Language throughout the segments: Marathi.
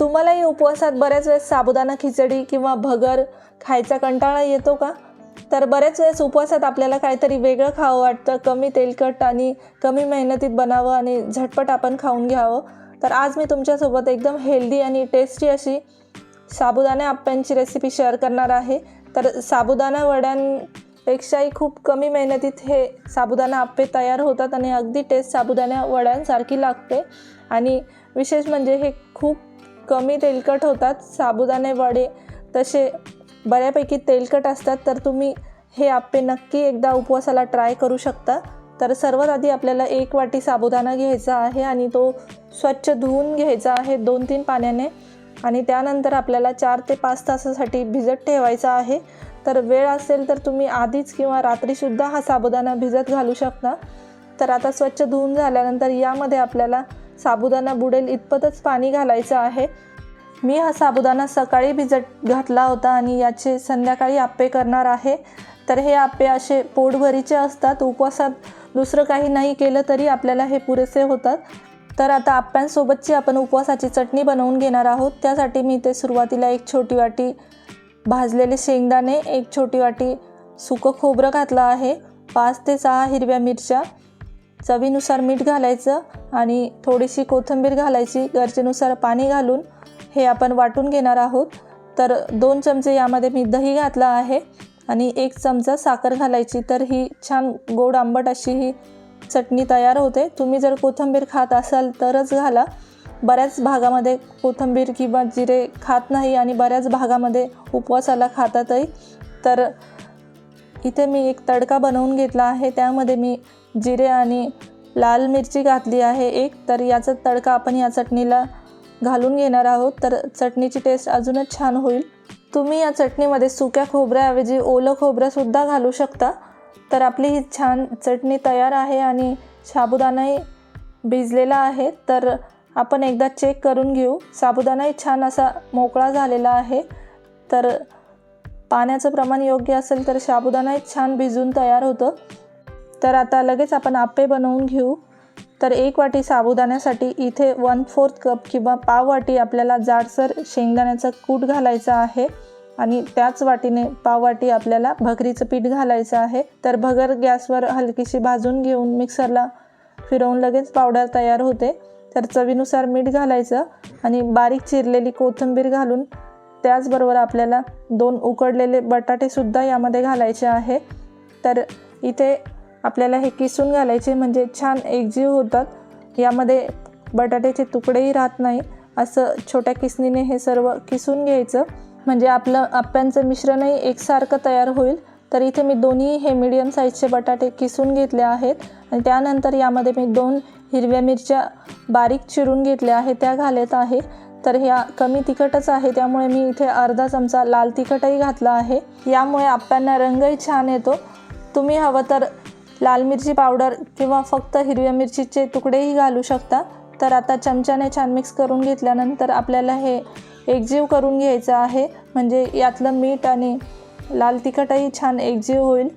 तुम्हालाही उपवासात बऱ्याच वेळेस साबुदाणा खिचडी किंवा भगर खायचा कंटाळा येतो का? तर बऱ्याच वेळेस उपवासात आपल्याला काहीतरी वेगळं खावं वाटतं. कमी तेलकट आणि कमी मेहनतीत बनावं आणि झटपट आपण खाऊन घ्यावं. तर आज मी तुमच्यासोबत एकदम हेल्दी आणि टेस्टी अशी साबुदाणा आप्यांची रेसिपी शेअर करणार आहे. तर साबुदाणा वड्यांपेक्षाही खूप कमी मेहनतीत हे साबुदाणा आप्पे तयार होतात आणि अगदी टेस्ट साबुदाणा वड्यांसारखी लागते. आणि विशेष म्हणजे हे खूप कमी तेलकट होतात साबुदाणे वडे तसे बऱ्यापैकी तेलकट असतात तर तुम्ही हे आप्पे नक्की एकदा उपवासाला ट्राय करू शकता. तर सर्वात आधी आपल्याला एक वाटी साबुदाणा घ्यायचा आहे आणि तो स्वच्छ धुवून घ्यायचा आहे दोन तीन पाण्याने. आणि त्यानंतर आपल्याला चार ते पाच तासासाठी भिजत ठेवायचा आहे. तर वेळ असेल तर तुम्ही आधीच किंवा रात्रीसुद्धा हा साबुदाणा भिजत घालू शकता. तर आता स्वच्छ धुवून झाल्यानंतर यामध्ये आपल्याला साबुदाणा बुडेल इतपतच पाणी घालायचं आहे. मी हा साबुदाणा सकाळी भिजत घातला होता आणि याचे संध्याकाळी आप्पे करणार आहे. तर हे आप्पे असे पोटभरीचे असतात उपवासात दुसरं काही नाही केलं तरी आपल्याला हे पुरेसे होतात. तर आता आप्प्यांसोबतची आपण उपवासाची चटणी बनवून घेणार आहोत. त्यासाठी मी ते सुरुवातीला एक छोटी वाटी भाजलेले शेंगदाणे एक छोटी वाटी सुकं खोबरं घातलं आहे. पाच ते सहा हिरव्या मिरच्या चवीनुसार मीठ घालायचं आणि थोडीशी कोथिंबीर घालायची गरजेनुसार पाणी घालून हे आपण वाटून घेणार आहोत. तर दोन चमचे यामध्ये मी दही घातलं आहे आणि एक चमचा साखर घालायची. तर ही छान गोड आंबट अशी ही चटणी तयार होते. तुम्ही जर कोथिंबीर खात असाल तरच घाला. बऱ्याच भागामध्ये कोथिंबीर किंवा जिरे खात नाही आणि बऱ्याच भागामध्ये उपवासाला खातातही. तर इथे मी एक तडका बनवून घेतला आहे. त्यामध्ये मी जिरे आणि लाल मिरची घातली आहे एक तर याचा तडका आपण या चटणीला घालून घेणार आहोत. तर चटणीची टेस्ट अजूनच छान होईल. तुम्ही या चटणीमध्ये सुक्या खोबऱ्याऐवजी ओलं खोबरंसुद्धा घालू शकता. तर आपली ही छान चटणी तयार आहे आणि साबुदाणाही भिजलेला आहे. तर आपण एकदा चेक करून घेऊ. साबुदाणाही छान असा मोकळा झालेला आहे. तर पाण्याचं प्रमाण योग्य असेल तर साबुदाणाही छान भिजून तयार होतं. तर आता लगेच आपण आप्पे बनवून घेऊ. तर एक वाटी साबुदाण्यासाठी इथे वन फोर्थ कप किंवा पाव वाटी आपल्याला जाडसर शेंगदाण्याचं कूट घालायचं आहे. आणि त्याच वाटीने पाव वाटी आपल्याला भगरीचं पीठ घालायचं आहे. तर भगर गॅसवर हलकीशी भाजून घेऊन मिक्सरला फिरवून लगेच पावडर तयार होते. तर चवीनुसार मीठ घालायचं आणि बारीक चिरलेली कोथिंबीर घालून त्याचबरोबर आपल्याला दोन उकडलेले बटाटेसुद्धा यामध्ये घालायचे आहे. तर इथे आपल्याला हे किसून घालायचे म्हणजे छान एकजीव होतात. यामध्ये बटाट्याचे तुकडेही राहत नाही. असं छोट्या किसनीने हे सर्व किसून घ्यायचं. म्हणजे आपलं आप्यांचं मिश्रणही एकसारखं तयार होईल. तर इथे मी दोन्ही हे मीडियम साईजचे बटाटे किसून घेतले आहेत. आणि त्यानंतर यामध्ये मी दोन हिरव्या मिरच्या बारीक चिरून घेतल्या आहेत. त्या घालत आहे. तर ह्या कमी तिखटच आहे. त्यामुळे मी इथे अर्धा चमचा लाल तिखटही घातला आहे. यामुळे आप्यांना रंगही छान येतो. तुम्ही हवं तर लाल मिरची पावडर किंवा फक्त हिरव्या मिरचीचे तुकडेही घालू शकता. तर आता चमच्याने छान मिक्स करून घेतल्यानंतर आपल्याला हे एकजीव करून घ्यायचं आहे. म्हणजे यातलं मीठ आणि लाल तिखटही छान एकजीव होईल.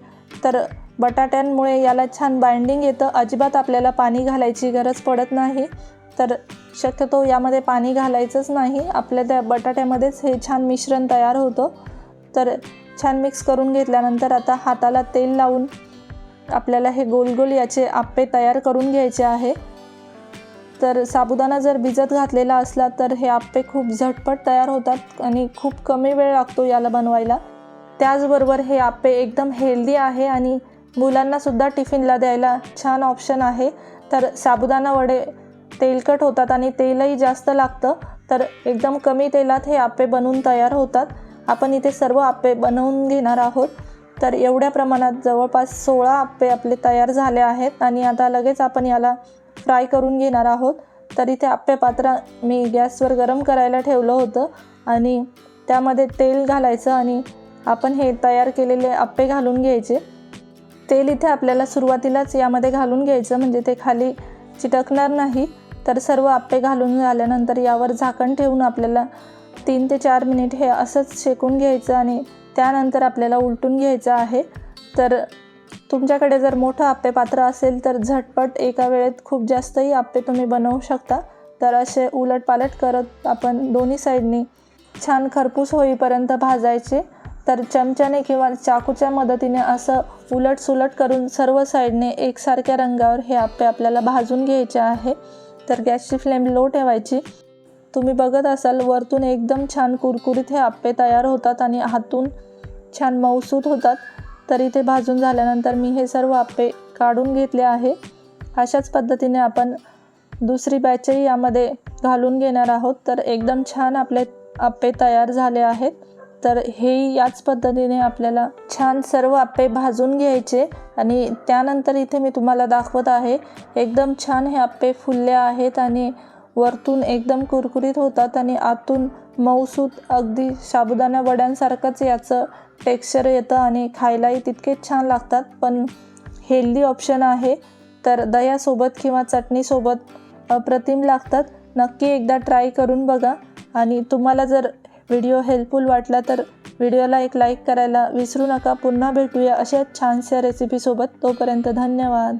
तर बटाट्यांमुळे याला छान बाइंडिंग येतं. अजिबात आपल्याला पाणी घालायची गरज पडत नाही. तर शक्यतो यामध्ये पाणी घालायचंच नाही. आपल्या त्या बटाट्यामध्येच हे छान मिश्रण तयार होतं. तर छान मिक्स करून घेतल्यानंतर आता हाताला तेल लावून आपल्याला हे गोल गोल याचे आप्पे तयार करून घ्यायचे आहे. तर साबुदाणा जर भिजत घातलेला असला तर हे आप्पे खूप झटपट तयार होतात आणि खूप कमी वेळ लागतो याला बनवायला. त्याचबरोबर हे आप्पे एकदम हेल्दी आहे आणि मुलांनासुद्धा टिफिनला द्यायला छान ऑप्शन आहे. तर साबुदाणा वडे तेलकट होतात आणि तेलही जास्त लागतं. तर एकदम कमी तेलात हे आप्पे बनवून तयार होतात. आपण इथे सर्व आप्पे बनवून घेणार आहोत. तर एवढ्या प्रमाणात जवळपास सोळा आप्पे आपले तयार झाले आहेत आणि आता लगेच आपण याला फ्राय करून घेणार आहोत. तर इथे आप्पे पात्र मी गॅसवर गरम करायला ठेवलं होतं आणि त्यामध्ये तेल घालायचं आणि आपण हे तयार केलेले आप्पे घालून घ्यायचे. तेल इथे आपल्याला सुरुवातीलाच यामध्ये घालून घ्यायचं म्हणजे ते खाली चिटकणार नाही. तर सर्व आप्पे घालून झाल्यानंतर यावर झाकण ठेवून आपल्याला तीन ते चार मिनिट हे असंच शेकून घ्यायचं आणि त्यानंतर आपल्याला उलटून घ्यायचं आहे. तर तुमच्याकडे जर मोठं आप्पे पात्र असेल तर झटपट एका वेळेत खूप जास्तही आप्पे तुम्ही बनवू शकता. तर असे उलटपालट करत आपण दोन्ही साईडनी छान खरपूस होईपर्यंत भाजायचे. तर चमच्याने किंवा चाकूच्या मदतीने असं उलट सुलट करून सर्व साईडने एकसारख्या रंगावर हे आप्पे आपल्याला भाजून घ्यायचे आहे. तर गॅसची फ्लेम लो ठेवायची. तुम्ही बघत असाल वरतून एकदम छान कुरकुरीत हे आप्पे तयार होतात आणि हातून छान मऊसूत होतात. तर इथे भाजून झाल्यानंतर मी हे सर्व आप्पे काढून घेतले आहे. अशाच पद्धतीने आपण दुसरी बॅचही यामध्ये घालून घेणार आहोत. तर एकदम छान आपले आप्पे तयार झाले आहेत. तर हे याच पद्धतीने आपल्याला छान सर्व आप्पे भाजून घ्यायचे आणि त्यानंतर इथे मी तुम्हाला दाखवत आहे एकदम छान हे आप्पे फुलले आहेत आणि वरतून एकदम कुरकुरीत होतात आणि आतून मऊसूत अगदी साबुदाणा वड्यांसारखंच याचं टेक्स्चर येतं आणि खायलाही तितकेच छान लागतात. पण हेल्दी ऑप्शन आहे. तर दह्यासोबत किंवा चटणीसोबत अप्रतिम लागतात. नक्की एकदा ट्राय करून बघा. आणि तुम्हाला जर व्हिडिओ हेल्पफुल वाटला तर व्हिडिओला एक लाईक करायला विसरू नका. पुन्हा भेटूया अशाच छानशा रेसिपीसोबत तोपर्यंत धन्यवाद.